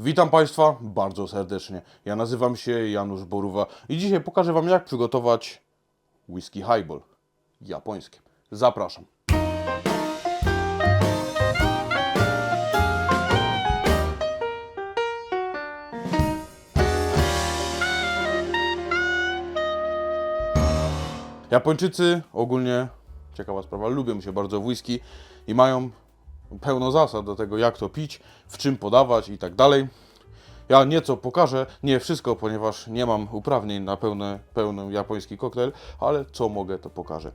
Witam Państwa bardzo serdecznie. Ja nazywam się Janusz Boruwa i dzisiaj pokażę Wam jak przygotować whisky highball japońskie. Zapraszam. Japończycy ogólnie, ciekawa sprawa, lubią się bardzo whisky i mają pełno zasad do tego, jak to pić, w czym podawać i tak dalej. Ja nieco pokażę, nie wszystko, ponieważ nie mam uprawnień na pełny, pełny japoński koktajl, ale co mogę, to pokażę.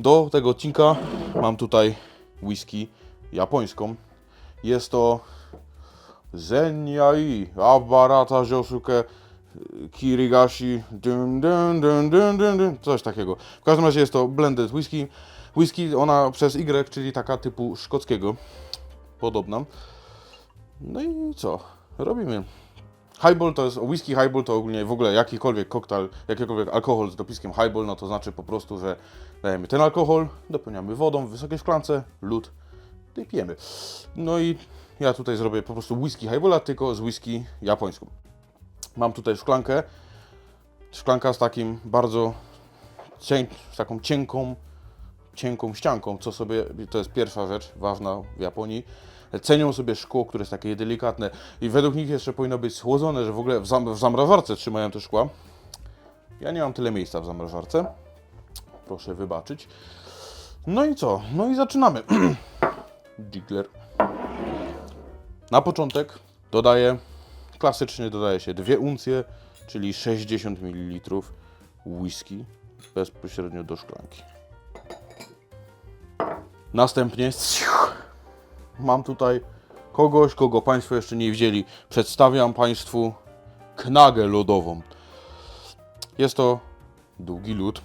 Do tego odcinka mam tutaj whisky japońską. Jest to Zenyai Abarata Josuke Kirigashi coś takiego. W każdym razie jest to blended whisky. Whisky ona przez Y, czyli taka typu szkockiego. Podobna. No i co? Robimy. Highball to jest, whisky highball to ogólnie w ogóle jakikolwiek koktajl, jakikolwiek alkohol z dopiskiem highball, no to znaczy po prostu, że dajemy ten alkohol, dopełniamy wodą w wysokiej szklance, lód no i pijemy. No i ja tutaj zrobię po prostu whisky highballa, tylko z whisky japońską. Mam tutaj szklankę, szklanka z takim bardzo cień, z taką cienką, cienką ścianką, co sobie, to jest pierwsza rzecz ważna w Japonii. Cenią sobie szkło, które jest takie delikatne i według nich jeszcze powinno być schłodzone, że w ogóle w, zam w zamrażarce trzymają te szkła. Ja nie mam tyle miejsca w zamrażarce. Proszę wybaczyć. No i co? No i zaczynamy. Jiggler. Na początek dodaję, klasycznie dodaje się dwie uncje, czyli 60 ml whisky bezpośrednio do szklanki. Następnie mam tutaj kogoś, kogo Państwo jeszcze nie widzieli. Przedstawiam Państwu knagę lodową. Jest to długi lód.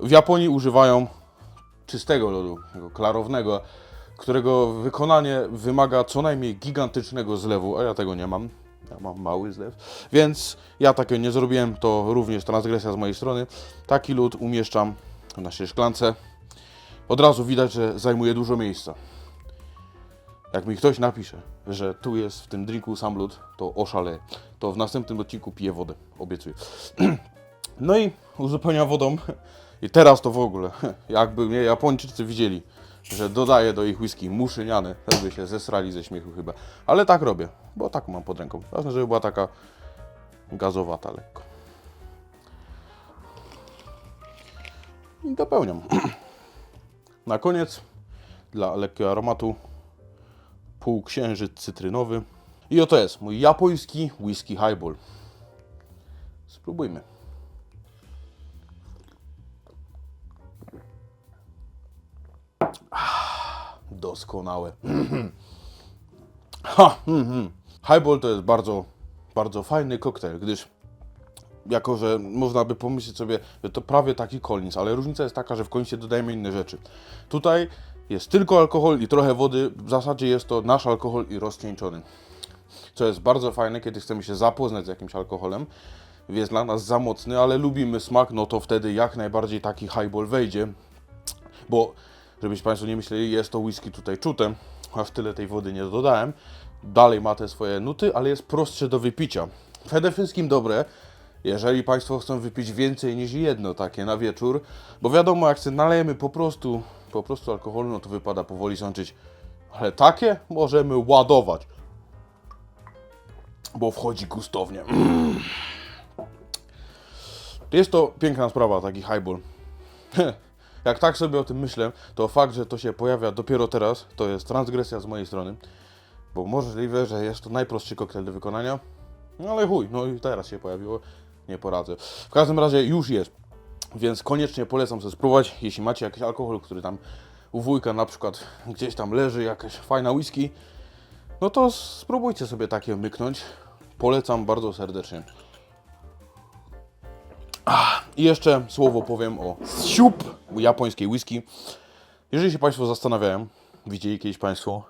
W Japonii używają czystego lodu, klarownego, którego wykonanie wymaga co najmniej gigantycznego zlewu, a ja tego nie mam. Ja mam mały zlew, więc ja takiego nie zrobiłem, to również transgresja z mojej strony. Taki lód umieszczam w naszej szklance. Od razu widać, że zajmuje dużo miejsca. Jak mi ktoś napisze, że tu jest w tym drinku sam lód, to oszaleję. To w następnym odcinku piję wodę, obiecuję. No i uzupełniam wodą. I teraz to w ogóle, jakby mnie Japończycy widzieli, że dodaję do ich whisky muszyniane, to by się zesrali ze śmiechu chyba. Ale tak robię, bo tak mam pod ręką. Ważne, żeby była taka gazowata lekko. I dopełniam. Na koniec, dla lekkiego aromatu, półksiężyc cytrynowy. I oto jest mój japoński whisky highball. Spróbujmy. Ah, Doskonałe. Ha, mhm. Highball to jest bardzo, bardzo fajny koktajl, gdyż jako, że można by pomyśleć sobie, że to prawie taki Collins, ale różnica jest taka, że w Collinsie dodajemy inne rzeczy. Tutaj jest tylko alkohol i trochę wody, w zasadzie jest to nasz alkohol i rozcieńczony. Co jest bardzo fajne, kiedy chcemy się zapoznać z jakimś alkoholem, jest dla nas za mocny, ale lubimy smak, no to wtedy jak najbardziej taki highball wejdzie, bo żebyście Państwo nie myśleli, jest to whisky tutaj czute, aż tyle tej wody nie dodałem. Dalej ma te swoje nuty, ale jest prostsze do wypicia. Przede wszystkim dobre, jeżeli Państwo chcą wypić więcej niż jedno takie na wieczór, bo wiadomo, jak sobie nalejemy po prostu, po prostu alkoholu, no to wypada powoli sączyć. Ale takie możemy ładować, bo wchodzi gustownie. Mm. Jest to piękna sprawa, taki highball. Jak tak sobie o tym myślę, to fakt, że to się pojawia dopiero teraz, to jest transgresja z mojej strony, bo możliwe, że jest to najprostszy koktajl do wykonania, no ale chuj, no i teraz się pojawiło, nie poradzę. W każdym razie już jest, więc koniecznie polecam sobie spróbować, jeśli macie jakiś alkohol, który tam u wujka na przykład gdzieś tam leży, jakaś fajna whisky, no to spróbujcie sobie takie myknąć. Polecam bardzo serdecznie. I jeszcze słowo powiem o siup japońskiej whisky. Jeżeli się Państwo zastanawiają, widzieli kiedyś Państwo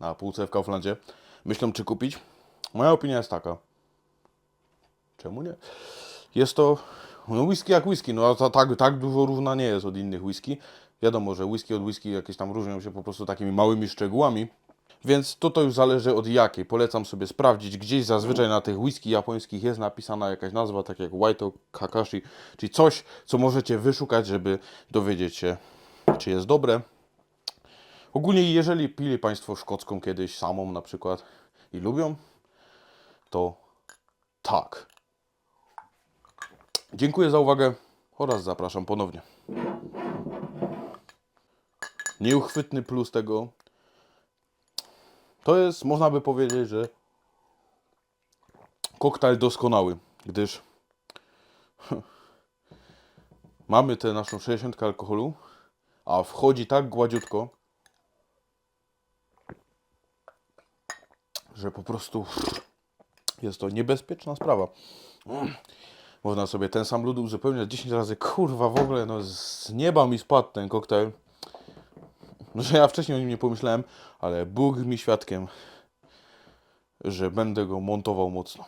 na półce w Kauflandzie, myślą czy kupić, moja opinia jest taka. Czemu nie? Jest to no whisky jak whisky, no a ta, tak, tak dużo różna nie jest od innych whisky. Wiadomo, że whisky od whisky jakieś tam różnią się po prostu takimi małymi szczegółami. Więc to to już zależy od jakiej. Polecam sobie sprawdzić. Gdzieś zazwyczaj na tych whisky japońskich jest napisana jakaś nazwa, tak jak White Kakashi, czyli coś, co możecie wyszukać, żeby dowiedzieć się, czy jest dobre. Ogólnie, jeżeli pili Państwo szkocką kiedyś samą na przykład i lubią, to tak. Dziękuję za uwagę oraz zapraszam ponownie. Nieuchwytny plus tego to jest, można by powiedzieć, że koktajl doskonały, gdyż mamy tę naszą 60 alkoholu, a wchodzi tak gładziutko, że po prostu jest to niebezpieczna sprawa. Można sobie ten sam lód uzupełniać 10 razy. Kurwa, w ogóle no z nieba mi spadł ten koktajl. No, że ja wcześniej o nim nie pomyślałem, ale Bóg mi świadkiem, że będę go montował mocno.